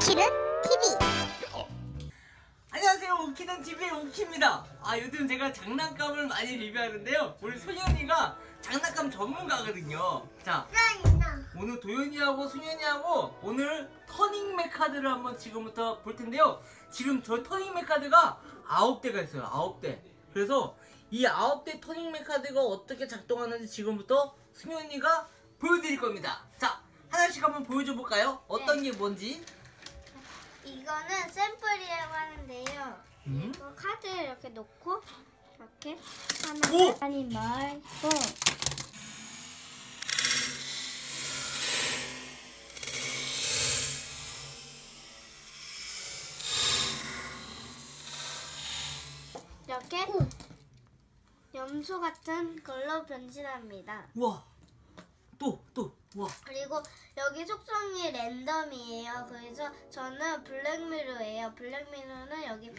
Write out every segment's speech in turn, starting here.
키는 TV. 안녕하세요. 오키는 TV의 오키입니다. 아 요즘 제가 장난감을 많이 리뷰하는데요. 우리 소연이가 장난감 전문가거든요. 자 오늘 도연이하고 소연이하고 오늘 터닝맥 카드를 한번 지금부터 볼 텐데요. 지금 저 터닝맥 카드가 아홉 대가 있어요. 아홉 대. 그래서 이 아홉 대 터닝맥 카드가 어떻게 작동하는지 지금부터 소연이가 보여드릴 겁니다. 자 하나씩 한번 보여줘 볼까요? 어떤 게 뭔지 이거는 샘플이라고 하는데요. 음? 이거 카드 이렇게 놓고 이렇게 오! 하면 아니 말고 이렇게 염소 같은 걸로 변신합니다. 우와 또 또 우와 그리고 여기 속성이 랜덤이에요. 그래서 저는 블랙미러예요. 블랙미러는 여기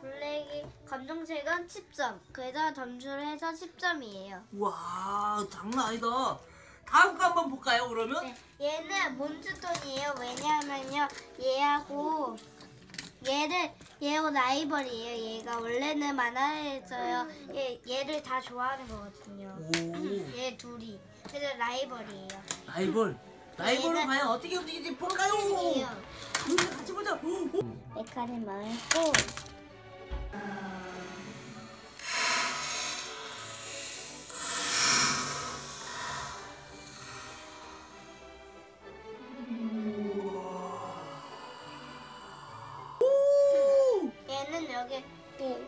블랙이 검정색은 10점. 그래서 점수를 해서 10점이에요. 와 장난 아니다. 다음 거 한번 볼까요 그러면? 네, 얘는 몬스톤이에요. 왜냐하면요, 얘하고 얘를 얘하고 라이벌이에요. 얘가 원래는 만화에서요, 얘 얘를 다 좋아하는 거거든요. 오 얘 둘이. 그래서 라이벌이에요. 라이벌 라이벌은 얘는- 과연 어떻게 움직이지 볼까요? 요 우리 같이 보자. 오, 오. 메카니 말고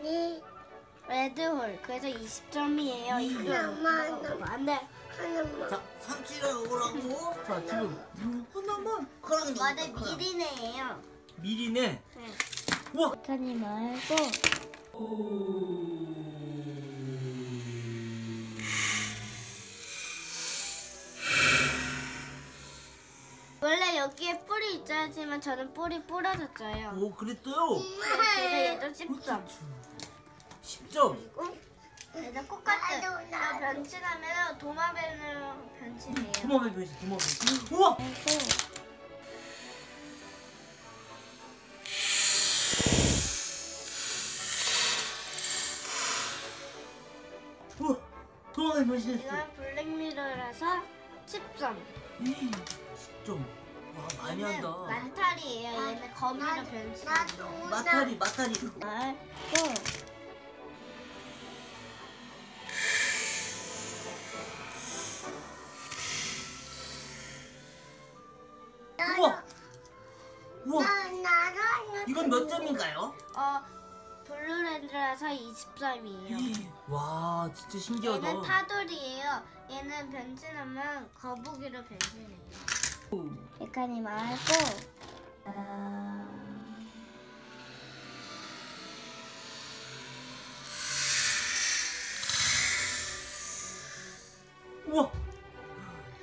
얘는 레드홀. 그래서 20점이에요 이거. 안돼. 자 삼치를 오라고. 자 지금 하나만 그랑 맞아 미리네예요. 미리네. 네. 우와. 메카니 말고. 원래 여기에 뿔이 있어야지만 저는 뿔이 부러졌어요. 오 그랬어요. 그래서 얘도 10점 10점. 그리고 얘는 코카트 어, 변신하면 도마뱀으로 변신해요 도마뱀 변신 도마뱀. 우와. 도마뱀 변신했어. 이건 블랙미러라서 10점 이 10점. 와 많이 한다. 만탈이에요 얘는 거미로 마타리 마타리. 말고 몇 점인가요? 어 블루랜드라서 20점이에요 와 진짜 신기하다. 얘는 타돌이에요 얘는 변신하면 거북이로 변신해요 메카니 말고 우와.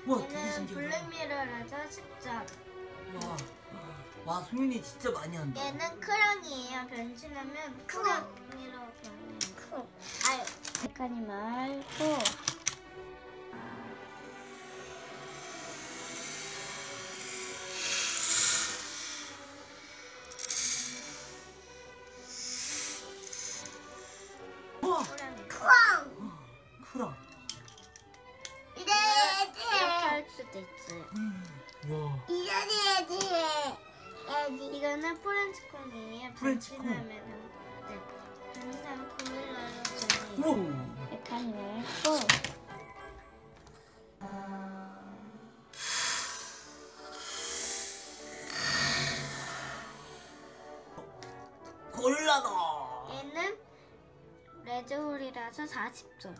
우와 되게 얘는 신기하다. 블랙미러라서 10점 와. 와 소윤이 진짜 많이 한다. 얘는 크랑이에요. 변신하면 크랑이로 변해요 아유. 메카니 말고 이거는 프렌치콘이에요. 프렌치콘. 변신하면은 네. 고릴라로 골라다. 얘는 레드홀이라서 40점.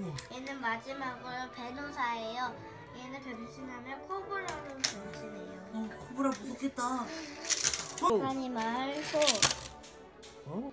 우와. 얘는 마지막으로 베노사예요. 얘는 변신하면 코브라로 변신해요. 어, 코브라 무섭겠다. 메카니 말고 어?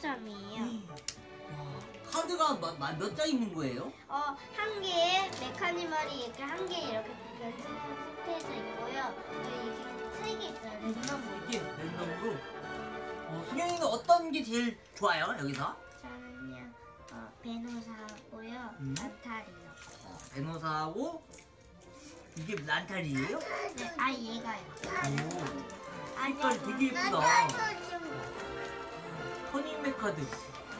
70점이에요. 와, 카드가 몇장 있는 거예요? 어, 한 개에 메카니멀이 이렇게 한 개 이렇게 연속해져 있고요. 어, 뭐 이렇게 세 개 있어요. 랜덤으로. 이게 랜덤으로? 어, 승현이는 어떤 게 제일 좋아요, 여기서? 저는요, 어, 베노사고요, 음? 안타리요. 어, 베노사하고 이게 란탈이에요? 네, 아 얘가요. 오, 아, 색깔이 되게 네, 네. 예쁘다. 카드.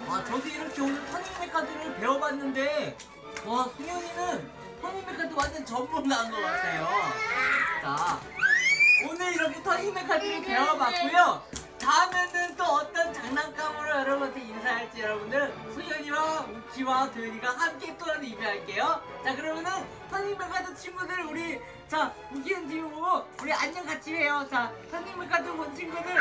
아, 저도 이렇게 오늘 터닝맥 카드를 배워봤는데, 와, 승현이는 터닝맥 카드 완전 전문가인 것 같아요. 자, 오늘 이렇게 터닝맥 카드를 배워봤고요. 다음에는 또 어떤 장난감으로 여러분한테 인사할지 여러분들 소연이와 우키와 도현이가 함께 또 리뷰할게요. 자 그러면은 터닝맥 카드 친구들 우리 자 우키는 TV 보고 우리 안녕 같이 해요. 자 터닝맥 카드 본 친구들